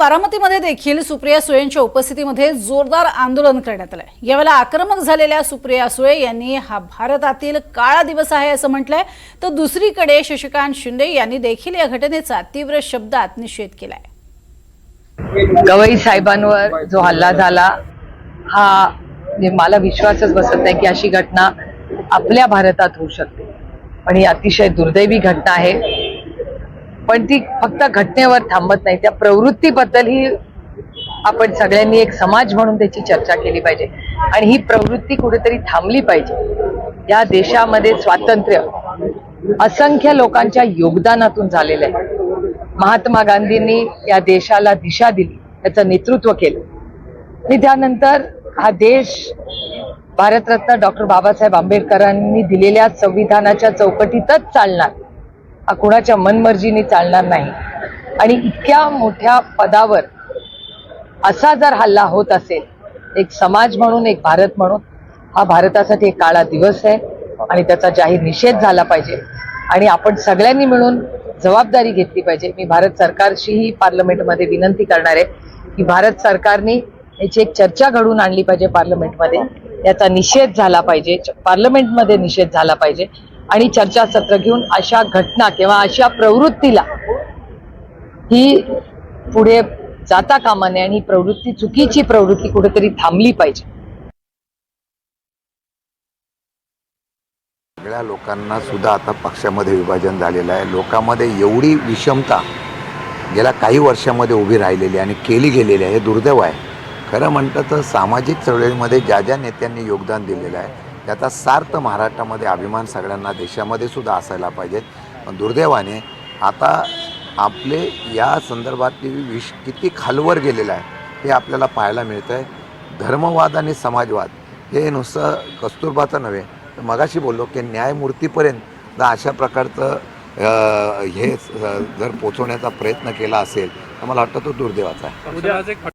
बारामतीमध्ये देखील सुप्रिया सुळेंच्या उपस्थितीमध्ये जोरदार आंदोलन करण्यात आलंय. यावेळेला आक्रमक झालेल्या सुप्रिया सुळे यांनी हा भारतातील काळा दिवस आहे असं म्हटलंय. तर दुसरीकडे शशिकांत शिंदे यांनी देखील या घटनेचा तीव्र शब्दात निषेध केलाय. गवई साहेबांवर जो हल्ला झाला हा म्हणजे मला विश्वासच बसत नाही की अशी घटना आपल्या भारतात होऊ शकते. पण ही अतिशय दुर्दैवी घटना आहे. पण ती फक्त घटनेवर थांबत नाही. त्या प्रवृत्तीबद्दलही आपण सगळ्यांनी एक समाज म्हणून त्याची चर्चा केली पाहिजे. आणि ही प्रवृत्ती कुठेतरी थांबली पाहिजे. या देशामध्ये स्वातंत्र्य असंख्य लोकांच्या योगदानातून झालेलं आहे. महात्मा गांधींनी या देशाला दिशा दिली त्याचं नेतृत्व केलं. आणि त्यानंतर हा देश भारतरत्न डॉक्टर बाबासाहेब आंबेडकरांनी दिलेल्या संविधानाच्या चौकटीतच चालणार. हा कुणाच्या मनमर्जीने चालणार नाही. आणि इतक्या मोठ्या पदावर असा जर हल्ला होत असेल एक समाज म्हणून एक भारत म्हणून हा भारतासाठी एक काळा दिवस आहे आणि त्याचा जाहीर निषेध झाला पाहिजे. आणि आपण सगळ्यांनी मिळून जबाबदारी घेतली पाहिजे. मी भारत सरकारशीही पार्लमेंटमध्ये विनंती करणार आहे की भारत सरकारने याची एक चर्चा घडवून आणली पाहिजे पार्लमेंटमध्ये. याचा निषेध झाला पाहिजे. पार्लमेंटमध्ये निषेध झाला पाहिजे. आणि चर्चासत्र घेऊन अशा घटना किंवा अशा प्रवृत्तीला ही पुढे जाता कामा नये आणि प्रवृत्ती चुकीची प्रवृत्ती कुठेतरी थांबली पाहिजे. सगळ्या लोकांना सुद्धा आता पक्षामध्ये विभाजन झालेलं आहे. लोकांमध्ये एवढी विषमता गेल्या काही वर्षामध्ये उभी राहिलेली आहे आणि केली गेलेली आहे हे दुर्दैव आहे. खरं म्हणतं तर सामाजिक चळवळीमध्ये ज्या ज्या नेत्यांनी योगदान दिलेलं आहे त्याचा सार्थ महाराष्ट्रामध्ये अभिमान सगळ्यांना देशामध्ये सुद्धा असायला पाहिजे. पण दुर्दैवाने आता आपले या संदर्भातली विष किती खालवर गेलेलं आहे हे आपल्याला पाहायला मिळतं आहे धर्मवाद आणि समाजवाद हे नुसतं कस्तुरबाचं नव्हे. तर मगाशी बोललो की न्यायमूर्तीपर्यंत जर अशा प्रकारचं हे जर पोचवण्याचा प्रयत्न केला असेल तर मला वाटतं तो दुर्दैवाचा आहे.